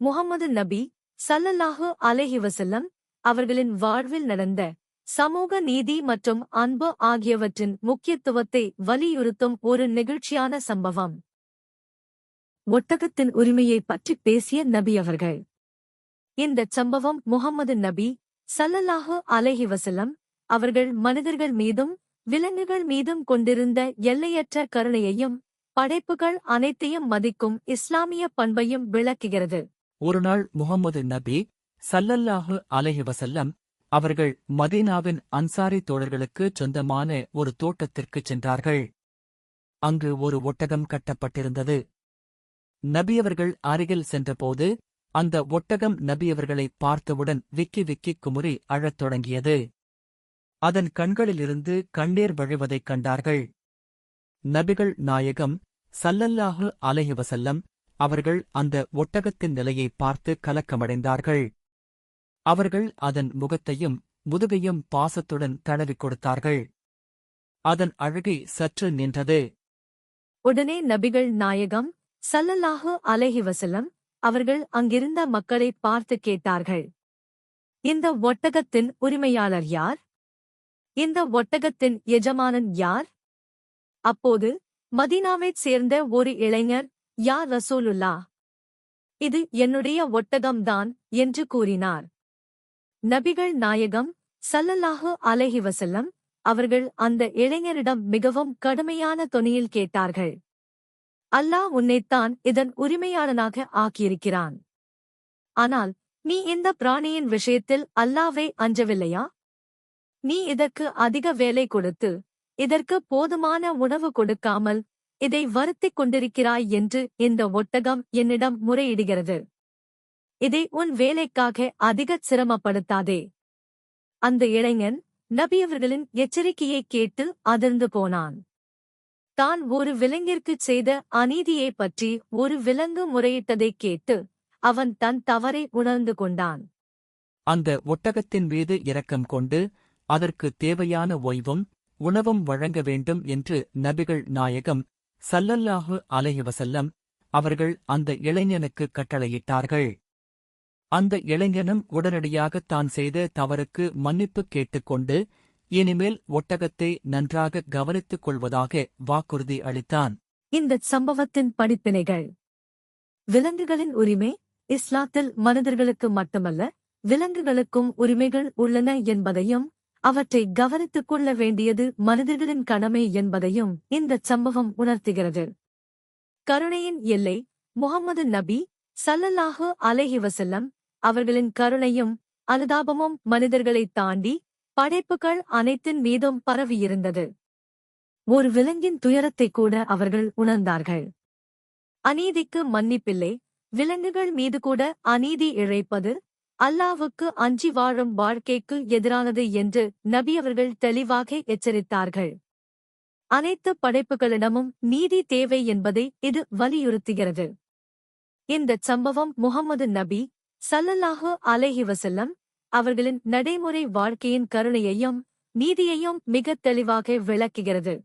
முகமது நபி சல்லல்லாஹு அலஹிவசல்லம் அவர்களின் வாழ்வில் நடந்த சமூக நீதி மற்றும் அன்பு ஆகியவற்றின் முக்கியத்துவத்தை வலியுறுத்தும் ஒரு நெகிழ்ச்சியான சம்பவம். ஒட்டகத்தின் உரிமையை பற்றி பேசிய நபி அவர்கள் இந்தச் சம்பவம் முகமது நபி சல்லல்லாஹு அலைஹி அவர்கள் மனிதர்கள் மீதும் விலங்குகள் மீதும் கொண்டிருந்த எல்லையற்ற கருணையையும் படைப்புகள் அனைத்தையும் மதிக்கும் இஸ்லாமிய பண்பையும் விளக்குகிறது. ஒருநாள் முகமது நபி சல்லல்லாஹு அலைஹி வஸல்லம் அவர்கள் மதீனாவின் அன்சாரி தோழர்களுக்கு சொந்தமான ஒரு தோட்டத்திற்குச் சென்றார்கள். அங்கு ஒரு ஒட்டகம் கட்டப்பட்டிருந்தது. நபியவர்கள் அருகில் சென்றபோது அந்த ஒட்டகம் நபியவர்களை பார்த்தவுடன் விக்கி விக்கி குமுறி அழத் தொடங்கியது. அதன் கண்களிலிருந்து கண்ணீர் வழிவதைக் கண்டார்கள். நபிகள் நாயகம் சல்லல்லாஹு அலஹிவசல்லம் அவர்கள் அந்த ஒட்டகத்தின் நிலையை பார்த்து கலக்கமடைந்தார்கள். அவர்கள் அதன் முகத்தையும் முதுகையும் பாசத்துடன் தடவிக் கொடுத்தார்கள். அதன் அழகை சற்று நின்றது. உடனே நபிகள் நாயகம் சல்லல்லாஹு அலைஹி வசலம் அவர்கள் அங்கிருந்த மக்களை பார்த்து கேட்டார்கள். இந்த ஒட்டகத்தின் உரிமையாளர் யார்? இந்த ஒட்டகத்தின் எஜமானன் யார்? அப்போது மதீனாவைச் சேர்ந்த ஒரு இளைஞர் யா ரசூலுல்லா இது என்னுடைய ஒட்டகம்தான் என்று கூறினார். நபிகள் நாயகம் சல்லல்லாஹு அலஹி வசல்லம் அவர்கள் அந்த இளைஞரிடம் மிகவும் கடுமையான தொனியில் கேட்டார்கள். அல்லாஹ் உன்னைத்தான் இதன் உரிமையாளனாக ஆக்கியிருக்கிறான். ஆனால் நீ இந்த பிராணியின் விஷயத்தில் அல்லாவை அஞ்சவில்லையா? நீ இதற்கு அதிக வேலை கொடுத்து இதற்கு போதுமான உணவு கொடுக்காமல் இதை வருத்திக் கொண்டிருக்கிறாய் என்று இந்த ஒட்டகம் என்னிடம் முறையிடுகிறது. இதை உன் வேலைக்காக அதிகச் சிரமப்படுத்தாதே. அந்த இளைஞன் நபியவர்களின் எச்சரிக்கையைக் கேட்டு அதிர்ந்து போனான். தான் ஒரு விலங்கிற்குச் செய்த அநீதியைப் பற்றி ஒரு விலங்கு முறையிட்டதைக் கேட்டு அவன் தன் தவறை உணர்ந்து கொண்டான். அந்த ஒட்டகத்தின் மீது இரக்கம் கொண்டு அதற்கு தேவையான ஓய்வும் உணவும் வழங்க வேண்டும் என்று நபிகள் நாயகம் சல்லல்லாஹு அலையவசல்லம் அவர்கள் அந்த இளைஞனுக்கு கட்டளையிட்டார்கள். அந்த இளைஞனும் உடனடியாக தான் செய்த தவறுக்கு மன்னிப்பு கேட்டுக்கொண்டு இனிமேல் ஒட்டகத்தை நன்றாக கவனித்துக் கொள்வதாக வாக்குறுதி அளித்தான். இந்தச் சம்பவத்தின் படிப்பினைகள். விலங்குகளின் உரிமை இஸ்லாத்தில் மனிதர்களுக்கு மட்டுமல்ல விலங்குகளுக்கும் உரிமைகள் உள்ளன என்பதையும் அவற்றை கவனித்துக் கொள்ள வேண்டியது மனிதர்களின் கடமை என்பதையும் இந்தச் சம்பவம் உணர்த்துகிறது. கருணையின் எல்லை முகமது நபி சல்லல்லாஹு அலைஹி அவர்களின் கருணையும் அனுதாபமும் மனிதர்களைத் தாண்டி படைப்புகள் அனைத்தின் மீதும் பரவியிருந்தது. ஒரு விலங்கின் துயரத்தை கூட அவர்கள் உணர்ந்தார்கள். அநீதிக்கு மன்னிப்பில்லை விலங்குகள் மீது கூட அநீதி இழைப்பது அல்லாவுக்கு அஞ்சி வாழும் வாழ்க்கைக்கு எதிரானது என்று நபி அவர்கள் தெளிவாக எச்சரித்தார்கள். அனைத்து படைப்புகளிடமும் நீதி தேவை என்பதை இது வலியுறுத்துகிறது. இந்தச் சம்பவம் முகமது நபி சல்லல்லாஹு அலைஹி வசல்லம் அவர்களின் நடைமுறை வாழ்க்கையின் கருணையையும் நீதியையும் மிகத் தெளிவாக விளக்குகிறது.